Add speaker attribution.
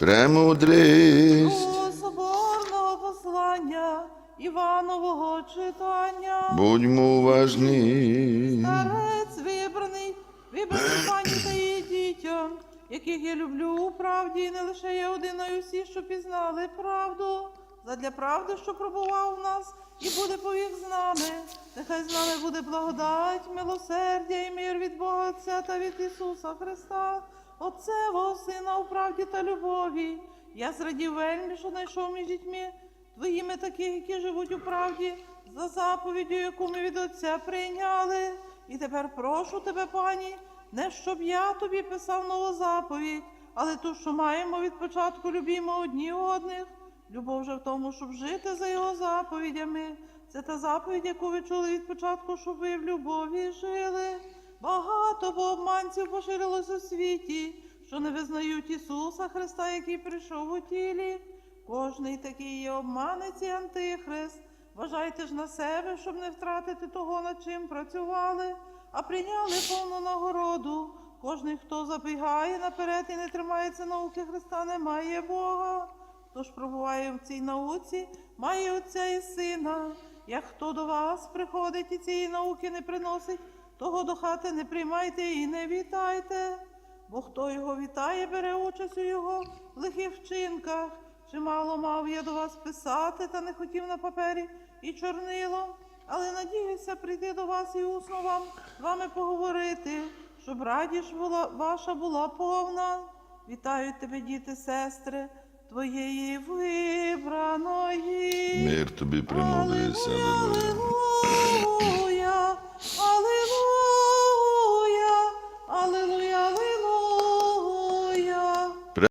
Speaker 1: Премудрість.
Speaker 2: Соборного послання Іванового читання.
Speaker 1: Будьмо уважні.
Speaker 2: Старець вибраний, вибраний пані та її дітям, яких я люблю у правді, і не лише я один, а й усі, що пізнали правду. Задля правди, що пробував в нас і буде повік з нами. Нехай з нами буде благодать, милосердя і мир від Бога Отця та від Ісуса Христа, Отцевого Сина у правді та любові. Я зрадів вельми, що знайшов між дітьми твоїми таких, які живуть у правді, за заповіддю, яку ми від Отця прийняли. І тепер прошу тебе, пані, не щоб я тобі писав нову заповідь, але ту, що маємо від початку любімо одні одних. Любов же в тому, щоб жити за його заповідями. Це та заповідь, яку ви чули від початку, щоб ви в любові жили. Багато обманців поширилось у світі, що не визнають Ісуса Христа, який прийшов у тілі. Кожний такий є обманець і антихрист. Вважайте ж на себе, щоб не втратити того, над чим працювали, а прийняли повну нагороду. Кожний, хто забігає наперед і не тримається науки Христа, не має Бога. Хто ж пробуває в цій науці, має Отця і Сина. Як хто до вас приходить і цієї науки не приносить, того до хати не приймайте і не вітайте. Бо хто його вітає, бере участь у його лихих вчинках. Чимало мав я до вас писати, та не хотів на папері і чорнилом, але надіюся прийти до вас і усно вам з вами поговорити, щоб радість була, ваша була повна. Вітаю тебе, діти, сестри, твоєї вибраної.
Speaker 1: Мир тобі.
Speaker 2: Алілуя,